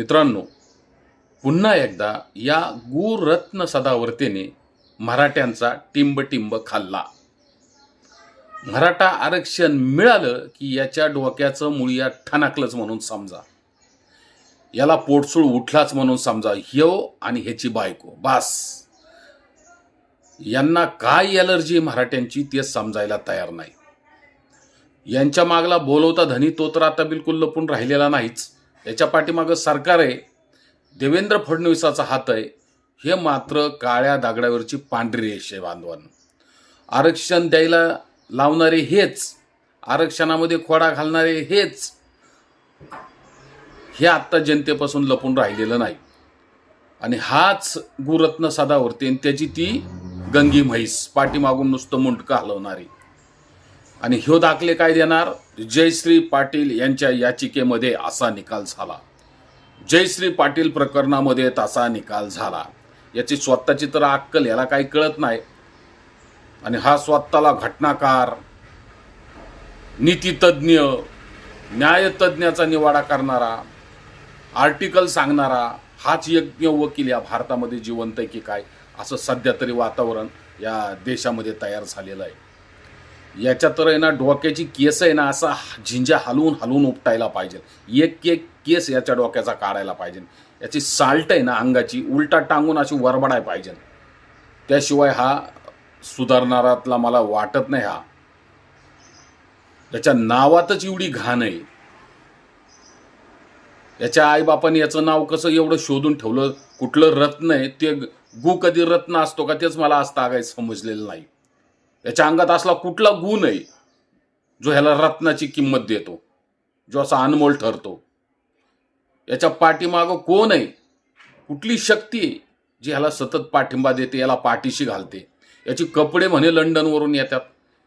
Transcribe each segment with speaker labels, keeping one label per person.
Speaker 1: मित्रांनो पुन्हा एकदा या गुरत्न सदावर्तेने मराठ्यांचा टिंबटिंब खाल्ला. मराठा आरक्षण मिळालं की याच्या डोक्याचं मुळिया ठणकलंच म्हणून समजा. याला पोटसूळ उठलाच म्हणून समजा ह्यो आणि ह्याची बायको बास. यांना काय एलर्जी मराठ्यांची ते समजायला तयार नाही. यांच्या मागला बोलवता धनी तो तर आता बिलकुल लपून राहिलेला नाहीच. याच्या पाठीमागं सरकार आहे. देवेंद्र फडणवीसाचा हात आहे. हे मात्र काळ्या दागड्यावरची पांढरी रेष आहे बांधवांनो. आरक्षण द्यायला लावणारे हेच आरक्षणामध्ये खोडा घालणारे हेच हे आत्ता जनतेपासून लपून राहिलेलं नाही. आणि हाच गुरत्न सदावरती आणि त्याची ती गंगी म्हैस पाठीमागून नुसतं मुंडकं हलवणारी. आणि ह्यो दाखले काय देणार? जयश्री पाटील यांच्या याचिकेमध्ये असा निकाल झाला. जयश्री पाटील प्रकरणामध्ये तसा निकाल झाला. याची स्वतःची तर अक्कल याला काही कळत नाही. आणि हा स्वतःला घटनाकार नीतितज्ञ न्यायतज्ञाचा निवाडा करणारा आर्टिकल सांगणारा हाच यज्ञ वकील या भारतामध्ये जिवंत आहे की काय असं सध्या तरी वातावरण या देशामध्ये तयार झालेलं आहे. याच्या तर आहे ना डोक्याची केस आहे ना असा झिंजा हलवून हलवून उपटायला पाहिजे. एक एक केस याच्या डोक्याचा काढायला पाहिजे. याची साल्ट आहे ना अंगाची उलटा टांगून अशी वरबडाय पाहिजे. त्याशिवाय हा सुधारणारातला मला वाटत नाही हा. याच्या नावातच एवढी घाण आहे. याच्या आईबापाने याचं नाव कसं एवढं शोधून ठेवलं? कुठलं रत्न आहे? ते गु कधी रत्न असतो का? तेच मला आज तागाय समजलेलं नाही. याच्या अंगात असला कुठला गुण आहे जो ह्याला रत्नाची किंमत देतो जो असा अनमोल ठरतो. याच्या पाठीमागं कोण आहे? कुठली शक्ती आहे जी ह्याला सतत पाठिंबा देते याला पाठीशी घालते? याची कपडे म्हणे लंडनवरून येतात.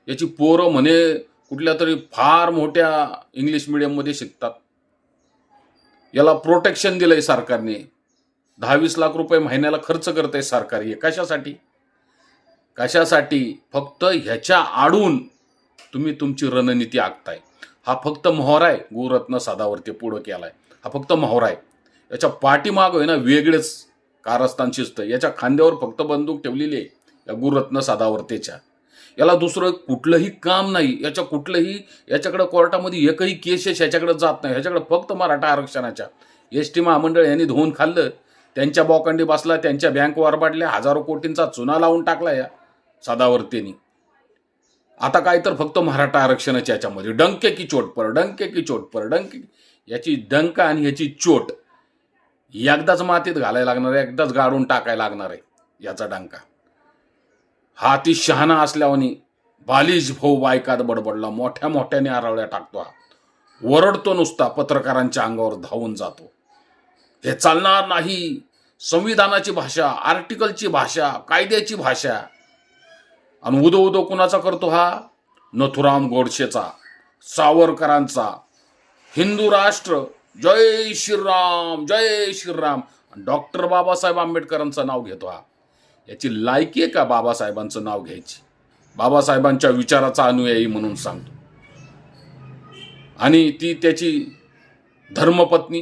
Speaker 1: याची पोरं म्हणे कुठल्या तरी फार मोठ्या इंग्लिश मिडियममध्ये शिकतात. याला प्रोटेक्शन दिलंय सरकारने. दहावीस लाख रुपये महिन्याला खर्च करत आहे सरकार हे कशासाठी? कशासाठी? फक्त ह्याच्या आडून तुम्ही तुमची रणनीती आखताय. हा फक्त मोहरा आहे. गुरत्न साधावरती पुढं केला आहे हा फक्त मोहरा आहे. याच्या पाठीमागं आहे ना वेगळेच कारस्थान शिस्त याच्या खांद्यावर फक्त बंदूक ठेवलेली आहे या गुरत्न साधावरतेच्या याला दुसरं कुठलंही काम नाही. याच्या कुठलंही याच्याकडे कोर्टामध्ये एकही केसेस याच्याकडे जात नाही. ह्याच्याकडे फक्त मराठा आरक्षणाच्या. एस टी महामंडळ यांनी धुवून खाल्लं. त्यांच्या बॉकंडी बसला. त्यांच्या बँक वारबाडल्या हजारो कोटींचा चुना लावून टाकला या. सदावर्तेनी. आता काय तर फक्त मराठा आरक्षणाच्या याच्यामध्ये. डंके की चोट पर डंके की चोट पर डंके याची डंक आणि याची चोट एकदाच मातीत घालायला लागणार आहे एकदाच गाडून टाकायला लागणार आहे याचा डंका. हा ती शहाणा असल्यावानी बालिश भाऊ बायकात बडबडला मोठ्या मोठ्याने आरवळ्या टाकतो हा. वरडतो नुसता पत्रकारांच्या अंगावर धावून जातो. हे चालणार नाही. संविधानाची भाषा आर्टिकलची भाषा कायद्याची भाषा आणि उदो उदो कुणाचा करतो हा? नथुराम गोडसेचा सावरकरांचा. हिंदू राष्ट्र जय श्रीराम जय श्रीराम. डॉक्टर बाबासाहेब आंबेडकरांचं नाव घेतो हा. याची लायकी आहे का बाबासाहेबांचं नाव घ्यायची? बाबासाहेबांच्या विचाराचा अनुयायी म्हणून सांगतो. आणि ती त्याची धर्मपत्नी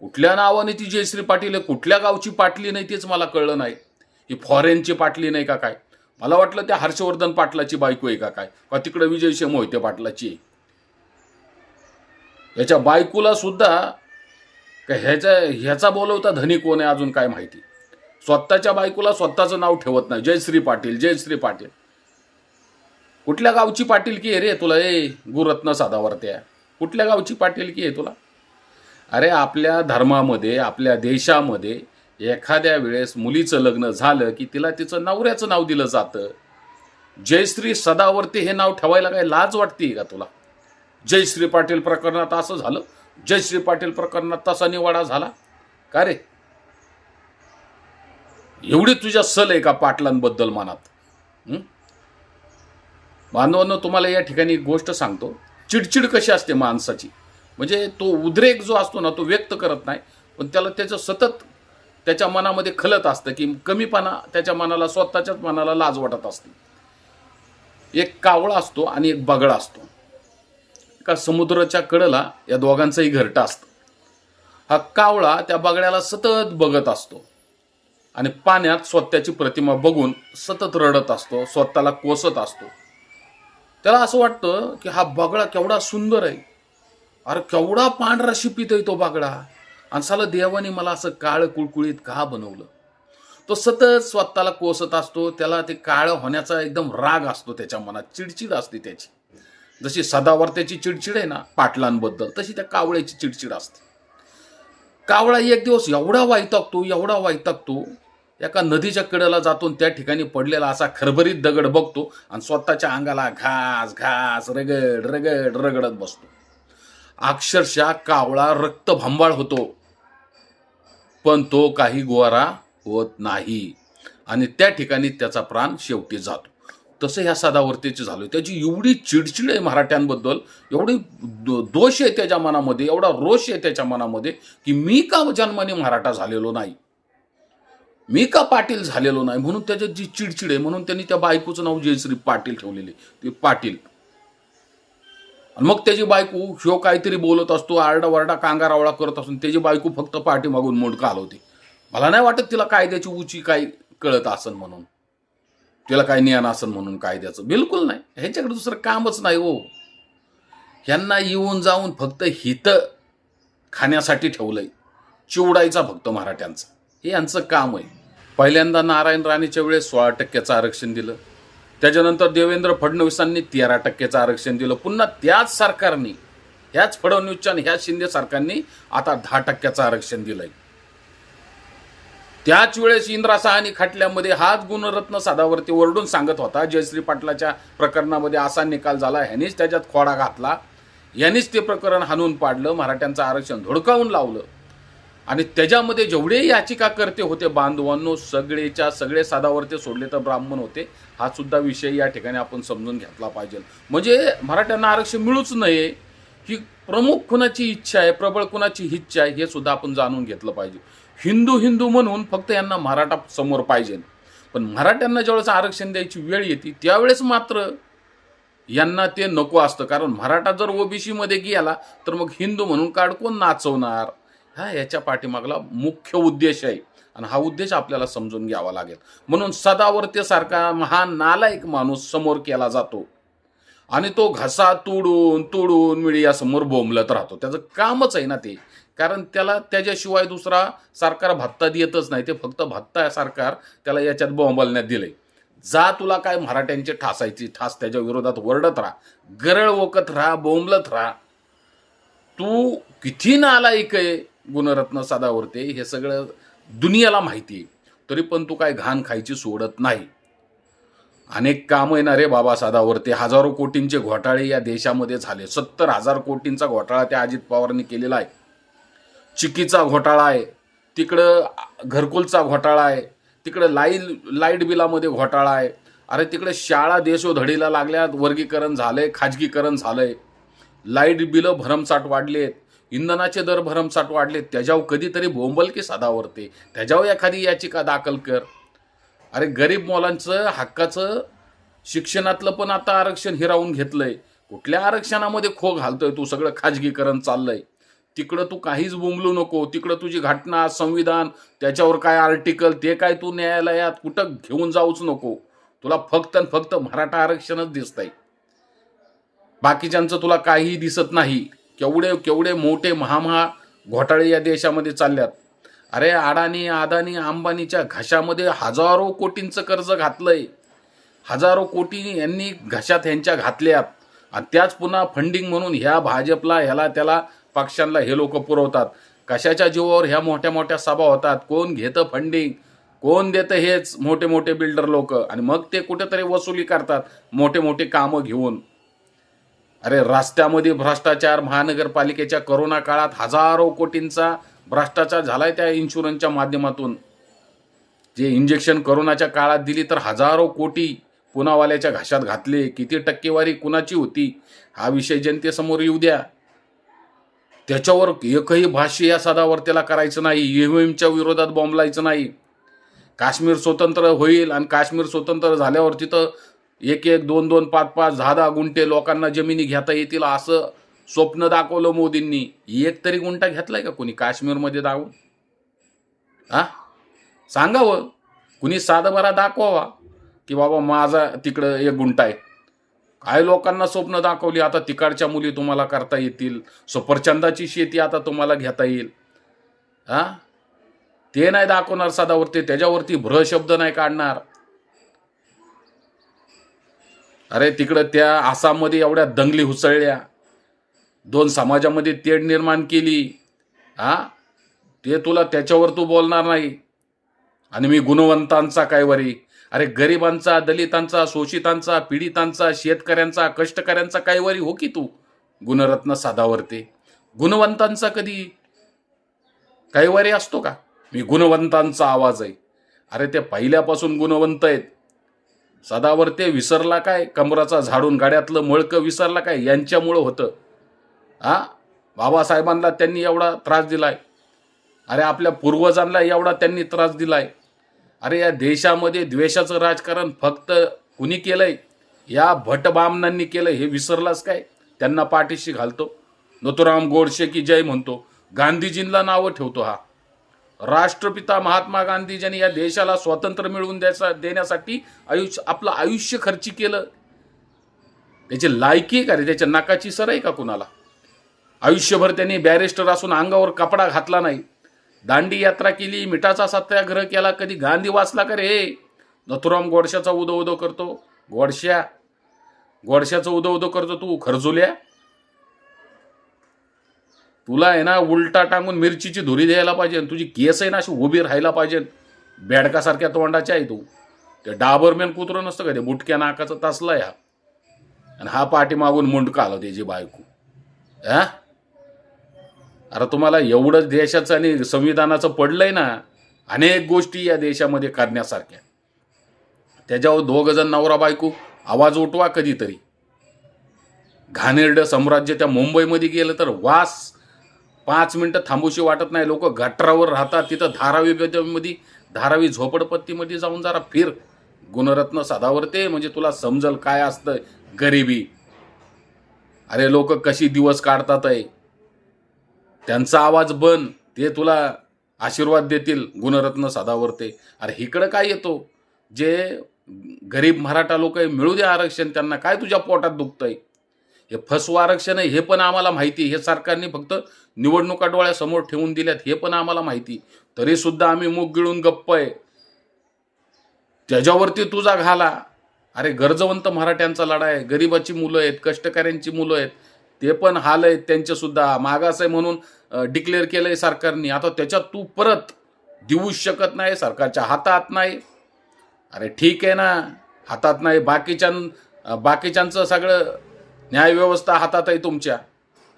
Speaker 1: कुठल्या नावाने ती जयश्री पाटील आहे कुठल्या गावची पाटली नाही तेच मला कळलं नाही. ही फॉरेनची पाटली नाही का काय? मला वाटलं त्या हर्षवर्धन पाटलाची बायको आहे का काय? का तिकडे विजयशी मोहिते पाटलाची? आहे याच्या बायकोला सुद्धा का ह्याच्या ह्याचा बोलवता धनी कोण आहे अजून काय माहिती? स्वतःच्या बायकोला स्वतःचं नाव ठेवत नाही. जयश्री पाटील जयश्री पाटील. कुठल्या गावची पाटील की आहे रे तुला? ए गुरत्न साधावरत्या कुठल्या गावची पाटील की आहे तुला? अरे आपल्या धर्मामध्ये आपल्या देशामध्ये एखाद्या वेळेस मुलीचं लग्न झालं की तिला तिचं नवऱ्याचं नाव दिलं जातं. जयश्री सदावर्ती हे नाव ठेवायला काय लाज वाटते का तुला? जयश्री पाटील प्रकरणात असं झालं. जयश्री पाटील प्रकरणात तसा निवाडा झाला. का रे? एवढी तुझ्या सल आहे का पाटलांबद्दल मनात? बांधवांनो तुम्हाला या ठिकाणी एक गोष्ट सांगतो. चिडचिड कशी असते माणसाची? म्हणजे तो उद्रेक जो असतो ना तो व्यक्त करत नाही. पण त्याला त्याचं सतत त्याच्या मनामध्ये खलत असतं की कमीपणा त्याच्या मनाला स्वतःच्याच मनाला लाज वाटत असते. एक कावळा असतो आणि एक बगळा असतो. का समुद्राच्या कडेला या दोघांचंही घरटं असतं. हा कावळा त्या बगड्याला सतत बघत असतो. आणि पाण्यात स्वतःची प्रतिमा बघून सतत रडत असतो स्वतःला कोसत असतो. त्याला असं वाटतं की हा बगळा केवढा सुंदर आहे. अरे केवढा पांढरा शिपित आहे तो बागडा आणि साला देवाने मला असं काळ कुळकुळीत का बनवलं? तो सतत स्वतःला कोसत असतो त्याला ते काळ होण्याचा एकदम राग असतो त्याच्या मनात चिडचिड असते त्याची. जशी सदावर्त्याची चिडचिड आहे ना पाटलांबद्दल तशी त्या कावळ्याची चिडचिड असते. कावळा एक दिवस एवढा वैतागतो एवढा वैतागतो एका नदीच्या कडेला जातो आणि त्या ठिकाणी पडलेला असा खरभरीत दगड बघतो आणि स्वतःच्या अंगाला घास घास रगड रगड रगडत बसतो. अक्षरशः कावळा रक्तभंबाळ होतो. पण तो काही गोवारा होत नाही. आणि त्या ठिकाणी त्याचा प्राण शेवटी जातो. तसं ह्या सदावर्तीचे झालं. त्याची एवढी चिडचिड आहे मराठ्यांबद्दल एवढी दो- दोष आहे त्याच्या मनामध्ये एवढा रोष आहे त्याच्या मनामध्ये की मी का जन्माने मराठा झालेलो नाही? मी का पाटील झालेलो नाही? म्हणून त्याच्यात जी चिडचिड आहे म्हणून त्यांनी त्या बायकोचं नाव जयश्री पाटील ठेवलेले ते पाटील. मग त्याची बायको ह्यो काहीतरी बोलत असतो आरडा वरडा कांगारावळा करत असून त्याची बायको फक्त पाठीमागून मोडका हलवते. मला नाही वाटत तिला कायद्याची उची काय कळत असन म्हणून. तिला काय ज्ञान असन म्हणून कायद्याचं. बिलकुल नाही. ह्याच्याकडे दुसरं कामच नाही हो. ह्यांना येऊन जाऊन फक्त हित खाण्यासाठी ठेवलंय. चिवडायचा फक्त मराठ्यांचा. हे यांचं काम आहे. पहिल्यांदा नारायण राणेच्या वेळेस सोळा टक्क्याचं आरक्षण दिलं. त्याच्यानंतर देवेंद्र फडणवीसांनी तेरा टक्क्याचं आरक्षण दिलं. पुन्हा त्याच सरकारने ह्याच फडणवीसच्या आणि ह्याच शिंदे सरकारने आता दहा टक्क्याचं आरक्षण दिलंय. त्याच वेळेस इंद्रा साहानी खटल्यामध्ये हाच गुणरत्न साधावरती ओरडून सांगत होता. जयश्री पाटलाच्या प्रकरणामध्ये असा निकाल झाला ह्यानेच त्याच्यात खोडा घातला. यांनीच ते प्रकरण हाणून पाडलं मराठ्यांचं आरक्षण धुडकावून लावलं. आणि त्याच्यामध्ये जेवढे याचिकाकर्ते होते बांधवांनो सगळेच्या सगळे साधावरते सोडले तर ब्राह्मण होते. हा सुद्धा विषय या ठिकाणी आपण समजून घेतला पाहिजे. म्हणजे मराठ्यांना आरक्षण मिळूच नये ही प्रमुख कुणाची इच्छा आहे प्रबळ कुणाची इच्छा आहे हे सुद्धा आपण जाणून घेतलं पाहिजे. हिंदू हिंदू म्हणून फक्त यांना मराठा समोर पाहिजे. पण मराठ्यांना ज्यावेळेस आरक्षण द्यायची वेळ येते त्यावेळेस मात्र यांना ते नको असतं. कारण मराठा जर ओबीसीमध्ये गेला तर मग हिंदू म्हणून काढ कोण नाचवणार? हा याच्या पाठीमागला मुख्य उद्देश आहे. आणि हा उद्देश आपल्याला समजून घ्यावा लागेल. म्हणून सदावर्तेसारखा हा नालायक माणूस समोर केला जातो. आणि तो घसा तुडून तुडून मीडियासमोर बोंबलत राहतो. त्याचं कामच आहे ना ते. कारण त्याला त्याच्याशिवाय दुसरा सरकार भत्ता देतच नाही. ते फक्त भत्ता सरकार त्याला याच्यात बोंबलण्यात दिलंय. जा तुला काय मराठ्यांची ठासायची ठास त्याच्या विरोधात वरडत राहा. गरळ ओकत राहा बोंबलत राहा. तू किती नालायक आहे? गुणरत्न साधावरते हे सगळं दुनियाला माहिती आहे. तरी पण तू काय घाण खायची सोडत नाही. अनेक कामं आहे ना रे बाबा साधावरते हजारो कोटींचे घोटाळे या देशामध्ये झाले. सत्तर हजार कोटींचा घोटाळा त्या अजित पवारांनी केलेला आहे. चिकीचा घोटाळा आहे. तिकडं घरकुलचा घोटाळा आहे. तिकडं लाईल लाइट बिलामध्ये घोटाळा आहे. अरे तिकडे शाळा देशोधडीला लागल्यात. वर्गीकरण झालंय खाजगीकरण झालंय. लाइट बिलं भरमसाठ वाढलेत. इंधनाचे दर भरमसाठ वाढले त्याच्यावर कधीतरी बोंबलकी साधावरते त्याच्यावर एखादी याचिका दाखल कर. अरे गरीब मुलांचं हक्काचं शिक्षणातलं पण आता आरक्षण हिरावून घेतलंय. कुठल्या आरक्षणामध्ये खो घालतोय तू? सगळं खाजगीकरण चाललंय. तिकडं तू काहीच बोंबलू नको. तिकडं तुझी घटना संविधान त्याच्यावर काय आर्टिकल ते काय तू न्यायालयात कुठं घेऊन जाऊच नको. तुला फक्त आणि फक्त मराठा आरक्षणच दिसतंय. बाकीच्यांचं तुला काहीही दिसत नाही. केवढे केवढे मोठे महामहा घोटाळे या देशामध्ये चालल्यात. अरे अडाणी अदानी अंबानीच्या घशामध्ये हजारो कोटींचं कर्ज घातलंय. हजारो कोटी यांनी घशात ह्यांच्या घातल्यात. आणि त्याच पुन्हा फंडिंग म्हणून ह्या भाजपला ह्याला त्याला पक्षांना हे लोक पुरवतात. कशाच्या जीवावर ह्या मोठ्या मोठ्या सभा होतात? कोण घेतं फंडिंग कोण देतं हेच? मोठे मोठे बिल्डर लोक. आणि मग ते कुठेतरी वसुली करतात मोठे मोठे कामं घेऊन. अरे रस्त्यामध्ये भ्रष्टाचार महानगरपालिकेच्या करोना काळात हजारो कोटींचा भ्रष्टाचार झालाय त्या इन्शुरन्सच्या माध्यमातून. जे इंजेक्शन करोनाच्या काळात दिली तर हजारो कोटी पुनावाल्याच्या घशात घातले. किती टक्केवारी कुणाची होती? हा विषय जनतेसमोर येऊ द्या. त्याच्यावर एकही भाष्य या सदावर त्याला करायचं नाही. ईव्हीएमच्या विरोधात बॉम्बलायचं नाही. काश्मीर स्वतंत्र होईल आणि काश्मीर स्वतंत्र झाल्यावर तिथं एक एक दोन दोन पाच पाच दहा दहा गुंठे लोकांना जमिनी घेता येतील असं स्वप्न दाखवलं मोदींनी. एक तरी गुंठा घेतलाय का कोणी काश्मीरमध्ये दावून? हा? सांगावं. कुणी साधं बरा दाखवावा की बाबा माझा तिकडं एक गुंठा आहे. काय लोकांना स्वप्न दाखवली आता तिकडच्या मुली तुम्हाला करता येतील. सफरचंदाची शेती आता तुम्हाला घेता येईल. हा? ते नाही दाखवणार सदावरती त्याच्यावरती भ्र शब्द नाही काढणार. अरे तिकडं त्या आसाममध्ये एवढ्या दंगली हुसळल्या. दोन समाजामध्ये तेढ निर्माण केली. हा? ते तुला त्याच्यावर तू बोलणार नाही. आणि मी गुणवंतांचा काय वरी अरे गरिबांचा दलितांचा शोषितांचा पीडितांचा शेतकऱ्यांचा कष्टकऱ्यांचा काय वरी हो की तू? गुणरत्न साधावरते. गुणवंतांचा कधी कैवारी असतो का? मी गुणवंतांचा आवाज आहे अरे ते पहिल्यापासून गुणवंत आहेत. सदावर ते विसरला काय? कमराचा झाडून गाड्यातलं मळकं विसरला काय? यांच्यामुळं होतं. हां? बाबासाहेबांना त्यांनी एवढा त्रास दिलाय. अरे आपल्या पूर्वजांना एवढा त्यांनी त्रास दिलाय. अरे या देशामध्ये द्वेषाचं राजकारण फक्त कुणी केलंय? या भटबामनांनी केलं हे विसरलाच काय? त्यांना पाठीशी घालतो. नतुराम गोडसे की जय म्हणतो. गांधीजींना नावं ठेवतो हा. राष्ट्रपिता महात्मा गांधीजींनी या देशाला स्वातंत्र्य मिळवून द्यायचा देण्यासाठी आयुष्य आपलं आयुष्य खर्ची केलं. त्याची लायकी आहे का रे? त्याच्या नाकाची सर आहे का कुणाला? आयुष्यभर त्यांनी बॅरिस्टर असून अंगावर कपडा घातला नाही. दांडी यात्रा केली मिठाचा सत्याग्रह केला कधी गांधी वाचला का रे? नथुराम गोडशाचा उदो उदो करतो. गोडश्या गोडशाचं उदो उदो करतो तू खरजुल्या. तुला आहे ना उलटा टांगून मिरचीची धुरी द्यायला पाहिजे तुझी केस आहे ना अशी उभी राहायला पाहिजे. बेडकासारख्या तोंडाच्या आहे तू. ते डाबरमॅन कुत्रं नसतं का ते? बुटक्या नाकाचं तसला हा. आणि हा पाठीमागून मुंडका आला त्याची बायको. हा? अरे तुम्हाला एवढंच देशाचं आणि संविधानाचं पडलंय ना अनेक गोष्टी या देशामध्ये करण्यासारख्या. त्याच्यावर दोघ जण नवरा बायको आवाज उठवा कधीतरी. घाणेरडं साम्राज्य त्या मुंबईमध्ये गेलं तर वास पाच मिनटं थांबूशी वाटत नाही. लोक गटरावर राहतात. तिथं धारावीमध्ये धारावी झोपडपट्टीमध्ये जाऊन जरा फिर. गुणरत्न साधावरते म्हणजे तुला समजल काय असतं? गरिबी. अरे लोक कशी दिवस काढतात आहे? त्यांचा आवाज बन. ते तुला आशीर्वाद देतील गुणरत्न साधावरते अरे इकडं काय येतो? जे गरीब मराठा लोक आहे मिळू द्या आरक्षण त्यांना. काय तुझ्या पोटात दुखतंय? हे फसवं आरक्षण आहे हे पण आम्हाला माहिती हे सरकारने फक्त निवडणुका डोळ्यासमोर ठेवून दिल्यात हे पण आम्हाला माहिती तरी सुद्धा आम्ही मूग गिळून गप्प आहे त्याच्यावरती तुझा घाला. अरे गरजवंत मराठ्यांचा लढा आहे. गरिबाची मुलं आहेत कष्टकऱ्यांची मुलं आहेत. ते पण हाल आहेत त्यांच्यासुद्धा मागास आहे म्हणून डिक्लेअर केलंय सरकारने. आता त्याच्यात तू परत देऊच शकत नाही सरकारच्या हातात नाही. अरे ठीक आहे ना. हातात नाही. बाकीच्या बाकीच्यांचं सगळं न्यायव्यवस्था हातात आहे तुमच्या.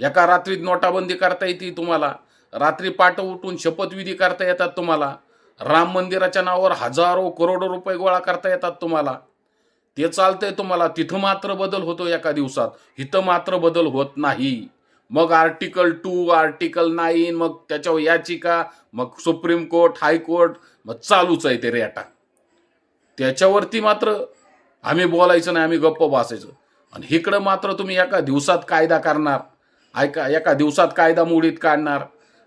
Speaker 1: एका रात्रीत नोटाबंदी करता येते तुम्हाला. रात्री पाट उठून शपथविधी करता येतात तुम्हाला. राम मंदिराच्या नावावर हजारो करोडो रुपये गोळा करता येतात तुम्हाला. ते चालतंय तुम्हाला. तिथं मात्र बदल होतो एका दिवसात. इथं मात्र बदल होत नाही. मग आर्टिकल टू आर्टिकल नाईन मग त्याच्यावर याचिका मग सुप्रीम कोर्ट हायकोर्ट मग चालूच आहे ते रेटा. त्याच्यावरती मात्र आम्ही बोलायचं नाही आम्ही गप्प बसायचं. आणि इकडं मात्र तुम्ही एका दिवसात कायदा करणार. ऐका एका दिवसात कायदा मोडीत काढणार.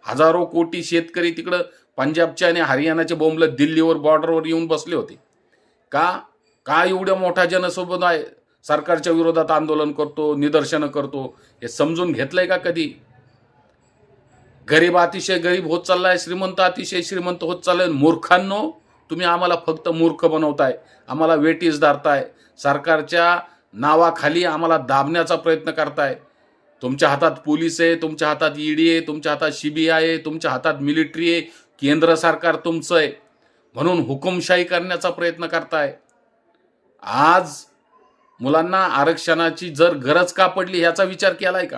Speaker 1: हजारो कोटी शेतकरी तिकडं पंजाबच्या आणि हरियाणाचे बोंबलं दिल्लीवर बॉर्डरवर येऊन बसले होते. का? का एवढ्या मोठा जनसोबत आहे सरकारच्या विरोधात आंदोलन करतो निदर्शनं करतो? हे समजून घेतलंय का कधी? गरीब अतिशय गरीब होत चाललाय श्रीमंत अतिशय श्रीमंत होत चाललाय. मूर्खांनो तुम्ही आम्हाला फक्त मूर्ख बनवताय. आम्हाला वेटीस धरताय. सरकारच्या नावाखाली आम्हाला दाबण्याचा प्रयत्न करताय. तुमच्या हातात पोलीस आहे तुमच्या हातात ईडी आहे तुमच्या हातात सीबीआय आहे तुमच्या हातात मिलिटरी आहे केंद्र सरकार तुमचं आहे. म्हणून हुकुमशाही करण्याचा प्रयत्न करताय. आज मुलांना आरक्षणाची जर गरज का पडली ह्याचा विचार केलाय का?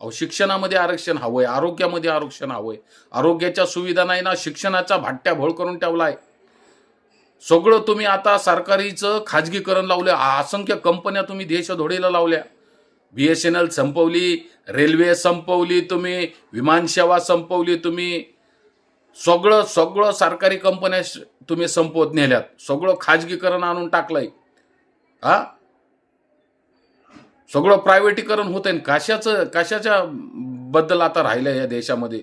Speaker 1: अहो शिक्षणामध्ये आरक्षण हवंय आरोग्यामध्ये आरक्षण हवंय. आरोग्याच्या सुविधा नाही ना शिक्षणाचा भाट्या भोळ करून ठेवलाय. सगळं तुम्ही आता सरकारीचं खाजगीकरण लावलं असंख्य कंपन्या तुम्ही देशधोडीला लावल्या. बी एस एन एल संपवली रेल्वे संपवली तुम्ही विमानसेवा संपवली तुम्ही. सगळं सगळं सरकारी कंपन्या तुम्ही संपवत नेल्यात. सगळं खाजगीकरण आणून टाकलंय. हा? सगळं प्रायव्हेटीकरण होत आहे कशाचं कशाच्या बद्दल आता राहिलं या देशामध्ये?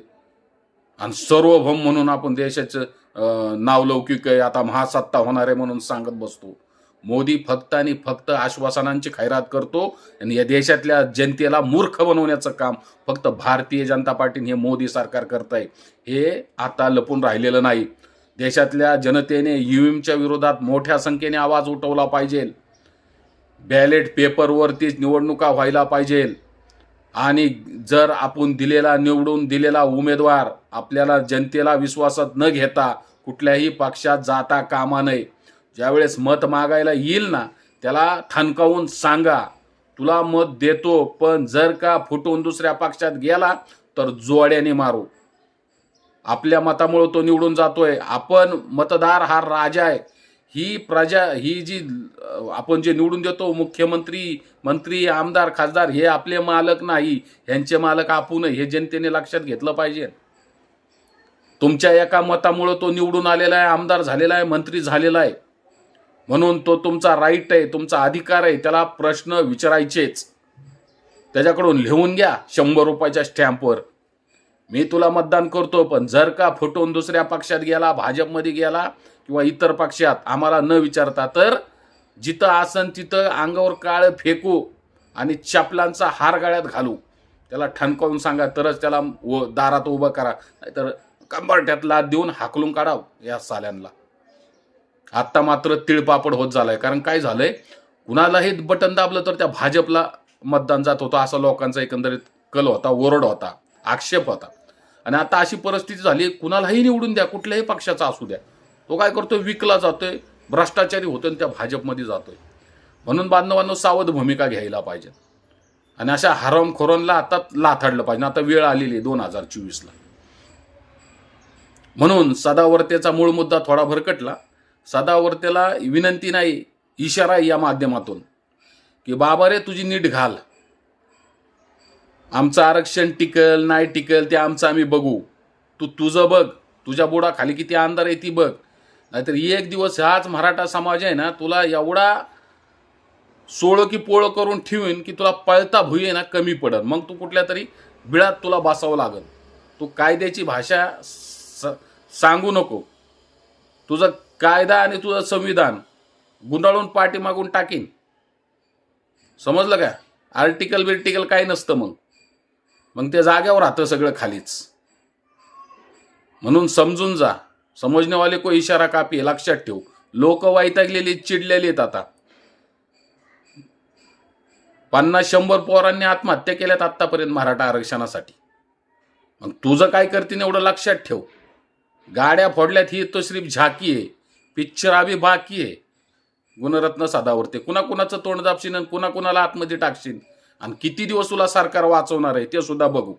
Speaker 1: आणि सर्वभौम म्हणून आपण देशाचं नावलौकिक आहे आता महासत्ता होणार आहे म्हणून सांगत बसतो. मोदी फक्त आणि फक्त आश्वासनांची खैरात करतो आणि या देशातल्या जनतेला मूर्ख बनवण्याचं काम फक्त भारतीय जनता पार्टीने हे मोदी सरकार करत आहे हे आता लपून राहिलेलं नाही. देशातल्या जनतेने ईव्हीएमच्या विरोधात मोठ्या संख्येने आवाज उठवला पाहिजे. बॅलेट पेपरवरतीच निवडणुका व्हायला पाहिजे. आणि जर आपण दिलेला निवडून दिलेला उमेदवार आपल्याला जनतेला विश्वासात न घेता कुठल्याही पक्षात जाता कामा नये. ज्यावेळेस मत मागायला येईल ना त्याला ठणकावून सांगा तुला मत देतो पण जर का फुटून दुसऱ्या पक्षात गेला तर जोड्याने मारू. आपल्या मतामुळं तो निवडून जातोय. आपण मतदार हा राजा आहे. ही प्रजा ही जी आपण जे निवडून देतो मुख्यमंत्री मंत्री आमदार खासदार हे आपले मालक नाही. ह्यांचे मालक आपण हे जनतेने लक्षात घेतलं पाहिजे. तुमच्या एका मतामुळं तो निवडून आलेला आहे आमदार झालेला आहे मंत्री झालेला आहे. म्हणून तो तुमचा राईट आहे तुमचा अधिकार आहे त्याला प्रश्न विचारायचेच. त्याच्याकडून लिहून घ्या शंभर रुपयाच्या स्टॅम्पवर. मी तुला मतदान करतो पण जर का फुटून दुसऱ्या पक्षात गेला भाजपमध्ये गेला किंवा इतर पक्षात आम्हाला न विचारता तर जिथं आसन तिथं अंगावर काळं फेकू आणि चपलांचा हार गाळ्यात घालू. त्याला ठणकावून सांगा तरच त्याला व दारात उभं करा. नाहीतर कंबरट्यात लाद देऊन हाकलून काढाव या साल्यांना. आत्ता मात्र तिळपापड होत झालाय. कारण काय झालंय? कुणालाही बटन दाबलं तर त्या भाजपला मतदान जात होतं. असा लोकांचा एकंदरीत कल होता ओरड होता आक्षेप होता. आणि आता अशी परिस्थिती झाली कुणालाही निवडून द्या कुठल्याही पक्षाचा असू द्या. तो काय करतोय? विकला जातोय. भ्रष्टाचारी होतोय आणि त्या भाजपमध्ये जातोय. म्हणून बांधवांनो सावध भूमिका घ्यायला पाहिजे. आणि अशा हरमखोरांना आता लाथाडलं पाहिजे. आता वेळ आलेली आहे दोन हजार चोवीसला. म्हणून सदावर्तेचा मूळ मुद्दा थोडा भरकटला सदावर्तेला विनंती नाही इशारा आहे या माध्यमातून की बाबा रे तुझी नीट घाल. आमचं आरक्षण टिकल नाही टिकल ते आमचं आम्ही बघू. तू तुझं बघ. तुझ्या बुडाखाली किती अंधार आहे ती बघ. नाहीतर एक दिवस हाच मराठा समाज आहे ना तुला एवढा सोळं की पोळं करून ठेवीन की तुला पळता भुई ना कमी पडल मग तू कुठल्या तरी बिळात तुला बसावं लागल तू कायद्याची भाषा स- सांगू नको. तुझा कायदा आणि तुझं संविधान गुंडाळून पाठीमागून टाकीन. समजलं का? आर्टिकल बिर्टिकल काही नसतं मग. मग ते जाग्यावर राहतं सगळं खालीच. म्हणून समजून जा. समजण्यावाले को इशारा कापी लक्षात ठेव. लोक वैतागलेली चिडलेली आहेत आता. पन्नास शंभर पोरांनी आत्महत्या केल्यात आत्तापर्यंत मराठा आरक्षणासाठी. मग तुझं काय करतीन एवढं लक्षात ठेव. गाड्या फोडल्यात ही तो श्रीफ झाकी आहे. पिक्चर आम्ही बाकी आहे. गुणरत्न साधावरते कुणा कुणाचं तोंड दाबशीन आणि कुणा कुणाला आतमध्ये टाकशील आणि किती दिवस तुला सरकार वाचवणार आहे ते सुद्धा बघू.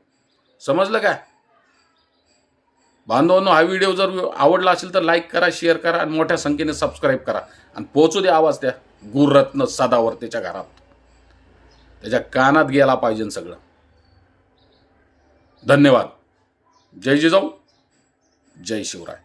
Speaker 1: समजलं काय बांधवांनो हा व्हिडिओ जर आवडला असेल तर लाईक करा शेअर करा आणि मोठ्या संख्येने सबस्क्राईब करा. आणि पोचू दे आवाज त्या गुरुरत्न त्याच्या घरात. त्याच्या कानात गेला पाहिजे सगळं. धन्यवाद. जय जिजाऊ. जय शिवराय.